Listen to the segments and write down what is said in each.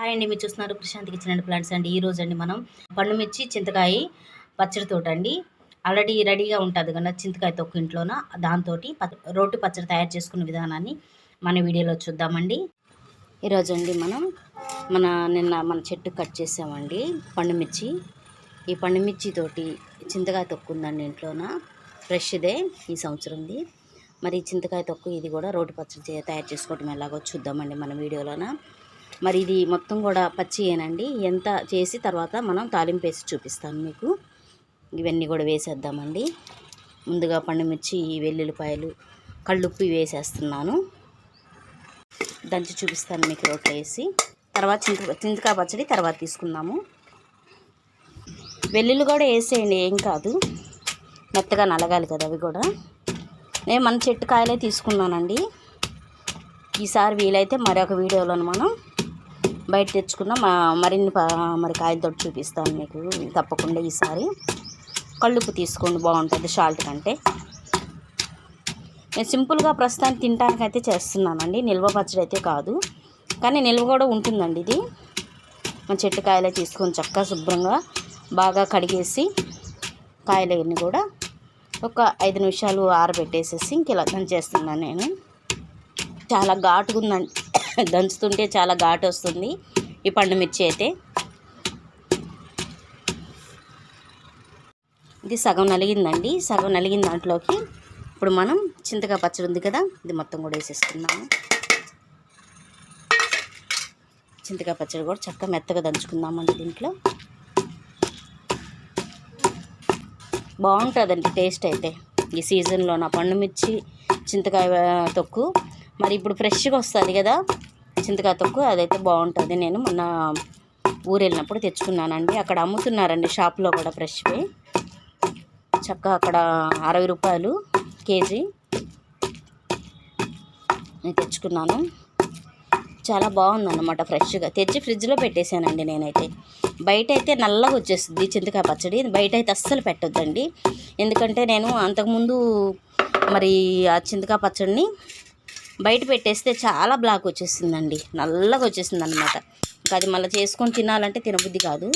Hi అండి మీరు చూస్తున్నారు ప్రశాంత్ కిచెన్ అండ్ ప్లాంట్స్ అండి. ఈరోజు అండి మనం పండు మిర్చి చింతకాయ పచ్చడితోట అండి. ఆల్రెడీ రెడీగా ఉంటుంది కదా చింతకాయ తొక్కు ఇంట్లోన. దాంతో రోటి పచ్చడి తయారు చేసుకునే విధానాన్ని మన వీడియోలో చూద్దామండి. ఈరోజు అండి మనం మన నిన్న మన చెట్టు కట్ చేసామండి పండుమిర్చి ఈ పండుమిర్చితోటి తోటి చింతకాయ తొక్కు ఉందండి ఇంట్లోన. ఫ్రెష్దే ఈ సంవత్సరంది. మరి చింతకాయ తొక్కు ఇది కూడా రోటి పచ్చడి తయారు చేసుకోవటం ఎలాగో చూద్దామండి మన వీడియోలోన. మరి ఇది మొత్తం కూడా పచ్చియేనండి ఎంత చేసి తర్వాత మనం తాలింపు వేసి చూపిస్తాను మీకు. ఇవన్నీ కూడా వేసేద్దామండి. ముందుగా పండుమిర్చి వెల్లుల్లిపాయలు కళ్ళుప్పి వేసేస్తున్నాను. దంచి చూపిస్తాను మీకు రోట్లో వేసి. తర్వాత చింత చింతకాయ పచ్చడి తర్వాత తీసుకుందాము. వెల్లుల్లి కూడా వేసేయండి ఏం కాదు. మెత్తగా నలగాలి కదా అవి కూడా. నేను మన చెట్టు కాయలే తీసుకున్నానండి. ఈసారి వీలైతే మరొక వీడియోలో మనం బయట తెచ్చుకున్న మా మరిన్ని మరి కాయలతో చూపిస్తాను మీకు. తప్పకుండా ఈసారి కళ్ళుపు తీసుకోండి బాగుంటుంది సాల్ట్ కంటే. నేను సింపుల్గా ప్రస్తుతానికి తినడానికి అయితే చేస్తున్నానండి. నిల్వ పచ్చడి అయితే కాదు. కానీ నిల్వ కూడా ఉంటుందండి ఇది. మన చెట్టు కాయలే తీసుకొని చక్కగా శుభ్రంగా బాగా కడిగేసి కాయలన్నీ కూడా ఒక ఐదు నిమిషాలు ఆరబెట్టేసేసి ఇంక ఇలా చేస్తున్నాను నేను. చాలా ఘాటుగా ఉందండి దంచుతుంటే చాలా ఘాటు వస్తుంది. ఈ పండు మిర్చి అయితే. ఇది సగం నలిగిందండి. సగం నలిగిన దాంట్లోకి ఇప్పుడు మనం చింతకాయ పచ్చడి ఉంది కదా ఇది మొత్తం కూడా వేసేసుకుందాము. చింతకాయ పచ్చడి కూడా చక్కగా మెత్తగా దంచుకుందామండి దీంట్లో. బాగుంటుందండి టేస్ట్ అయితే. ఈ సీజన్లో నా పండు మిర్చి చింతకాయ తొక్కు. మరి ఇప్పుడు ఫ్రెష్గా వస్తుంది కదా చింతకాయ తొక్కు అదైతే బాగుంటుంది నేను మొన్న ఊరు వెళ్ళినప్పుడు తెచ్చుకున్నానండి. అక్కడ అమ్ముతున్నారండి షాప్లో కూడా ఫ్రెష్వి. చక్కగా అక్కడ అరవై రూపాయలు కేజీ నేను తెచ్చుకున్నాను. చాలా బాగుందన్నమాట ఫ్రెష్గా. తెచ్చి ఫ్రిడ్జ్లో పెట్టేశానండి నేనైతే. బయట అయితే నల్లగా వచ్చేస్తుంది చింతకాయ పచ్చడి. బయట అయితే అస్సలు పెట్టొద్దండి. ఎందుకంటే నేను అంతకుముందు మరి ఆ చింతకాయ పచ్చడిని బయట పెట్టేస్తే చాలా బ్లాక్ వచ్చేసిందండి నల్లగా వచ్చేసింది అనమాట ఇంకా అది మళ్ళీ చేసుకొని తినాలంటే తినబుద్ధి కాదు.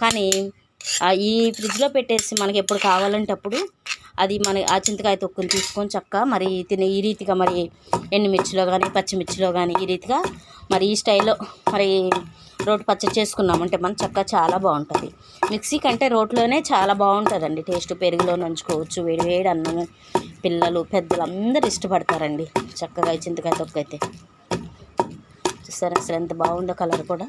కానీ ఈ ఫ్రిడ్జ్లో పెట్టేసి మనకి ఎప్పుడు కావాలంటే అప్పుడు అది మన ఆ చింతకాయ తొక్కుని తీసుకొని చక్క మరి తినే ఈ రీతిగా మరి ఎండుమిర్చిలో కానీ పచ్చిమిర్చిలో కానీ ఈ రీతిగా మరి ఈ స్టైల్లో మరి రోటి పచ్చడి చేసుకున్నామంటే మనం చక్క చాలా బాగుంటుంది. మిక్సీ కంటే రోట్లోనే చాలా బాగుంటుందండి. టేస్ట్ పెరుగులో నంచుకోవచ్చు. వేడి వేడి అన్నము పిల్లలు పెద్దలు అందరూ ఇష్టపడతారండి. చక్కగా చింతకాయ తొక్కైతే అయితే. అసలు ఎంత బాగుందో కలర్ కూడా.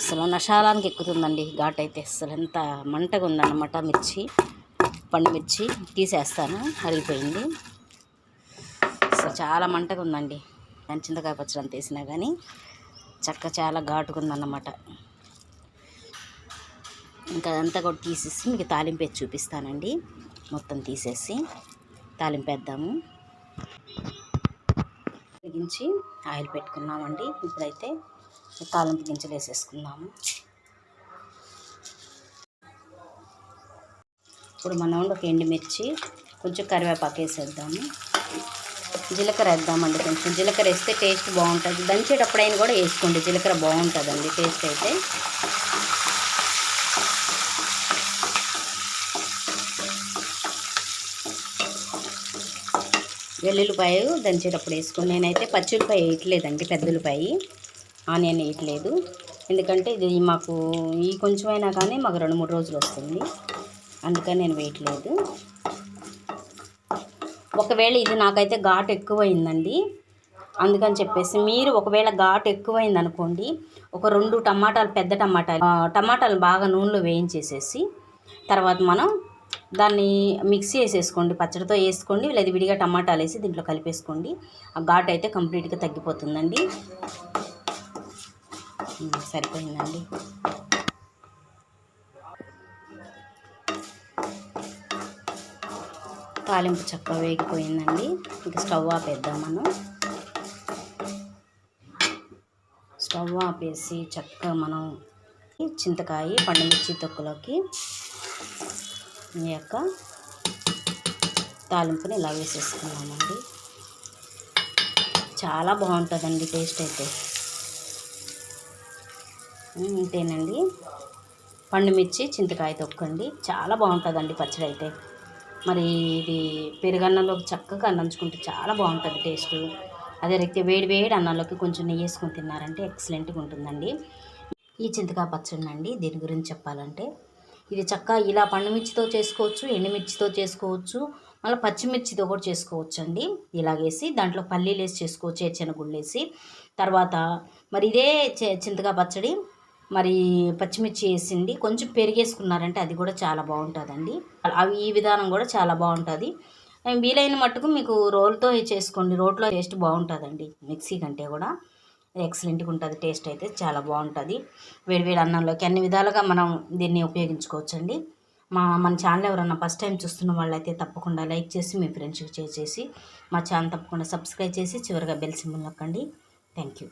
అసలు నషాలానికి ఎక్కుతుందండి ఘాట్ అయితే. అసలు ఎంత మంటగా ఉందన్నమాట మిర్చి. పండు మిర్చి తీసేస్తాను. అరిగిపోయింది. అసలు చాలా మంటగా ఉందండి. దాని చింతకాయ పచ్చడి అంత వేసినా కానీ చక్క చాలా ఘాటుగా ఉందన్నమాట ఇంకా అదంతా కూడా తీసేసి మీకు తాలింపు వేసి చూపిస్తానండి. మొత్తం తీసేసి తాలింపు వేద్దాము. ఆయిల్ పెట్టుకున్నామండి. ఇప్పుడైతే తాలింపు గింజలు వేసేసుకుందాము. ఇప్పుడు మనం ఒక ఎండుమిర్చి కొంచెం కరివేపాకు వేసేద్దాము. జీలకర్ర వేద్దామండి కొంచెం. జీలకర్ర వేస్తే టేస్ట్ బాగుంటుంది. దంచేటప్పుడైనా కూడా వేసుకోండి. జీలకర్ర బాగుంటుందండి టేస్ట్ అయితే. వెల్లుల్లిపాయ దంచేటప్పుడు వేసుకోండి. నేనైతే పచ్చిమిరపాయ వేయట్లేదండి పెద్దలపాయ ఆనియన్ వేయట్లేదు. ఎందుకంటే ఇది మాకు ఈ కొంచెమైనా కానీ మాకు రెండు మూడు రోజులు వస్తుంది. అందుకని నేను వేయట్లేదు. ఒకవేళ ఇది నాకైతే ఘాటు ఎక్కువైందండి. అందుకని చెప్పేసి మీరు ఒకవేళ ఘాటు ఎక్కువైంది అనుకోండి ఒక రెండు టమాటాలు పెద్ద టమాటాలు టమాటాలు బాగా నూనెలో వేయించేసేసి తర్వాత మనం దాన్ని మిక్సీ వేసేసుకోండి పచ్చడితో వేసుకోండి లేదా విడిగా టమాటాలు వేసి దీంట్లో కలిపేసుకోండి. ఆ ఘాటు అయితే కంప్లీట్గా తగ్గిపోతుందండి. సరిపోయిందండి. తాలింపు చక్కగా వేగిపోయిందండి. ఇంకా స్టవ్ ఆపేద్దాం మనం. స్టవ్ ఆపేసి చక్కగా మనం చింతకాయ పండుమిర్చి తొక్కులోకి ఈ యొక్క తాలింపుని ఇలా వేసేసుకున్నామండి చాలా బాగుంటుందండి టేస్ట్ అయితే. ఇంతేనండి. పండుమిర్చి చింతకాయ తొక్కండి. చాలా బాగుంటుందండి పచ్చడి అయితే మరి ఇది పెరుగన్నంలోకి చక్కగా అందించుకుంటే చాలా బాగుంటుంది టేస్ట్. అదే రైతే వేడి వేడి అన్నంలోకి కొంచెం నెయ్యి వేసుకొని తిన్నారంటే ఎక్సలెంట్గా ఉంటుందండి. ఈ చింతకాయ పచ్చడి అండి దీని గురించి చెప్పాలంటే. ఇది చక్కగా ఇలా పండుమిర్చితో చేసుకోవచ్చు ఎండుమిర్చితో చేసుకోవచ్చు మళ్ళీ పచ్చిమిర్చితో కూడా చేసుకోవచ్చు అండి ఇలాగేసి దాంట్లో పల్లీలు వేసి చేసుకోవచ్చు గుళ్ళు వేసి. తర్వాత మరి ఇదే చింతకాయ పచ్చడి మరి పచ్చిమిర్చి వేసింది. కొంచెం పెరిగేసుకున్నారంటే అది కూడా చాలా బాగుంటుందండి. అవి ఈ విధానం కూడా చాలా బాగుంటుంది. వీలైన మట్టుకు మీకు రోల్తో చేసుకోండి. రోట్లో టేస్ట్ బాగుంటుందండి. మిక్సీ కంటే కూడా ఎక్సలెంట్గా ఉంటుంది. టేస్ట్ అయితే చాలా బాగుంటుంది. వేడివేడి అన్నంలోకి అన్ని విధాలుగా మనం దీన్ని ఉపయోగించుకోవచ్చండి. మా మన ఛానల్ ఎవరన్నా ఫస్ట్ టైం చూస్తున్న వాళ్ళైతే తప్పకుండా లైక్ చేసి మీ ఫ్రెండ్స్కి షేర్ చేసి మా ఛానల్ తప్పకుండా సబ్స్క్రైబ్ చేసి చివరిగా బెల్ సింబల్ నొక్కండి. Thank you.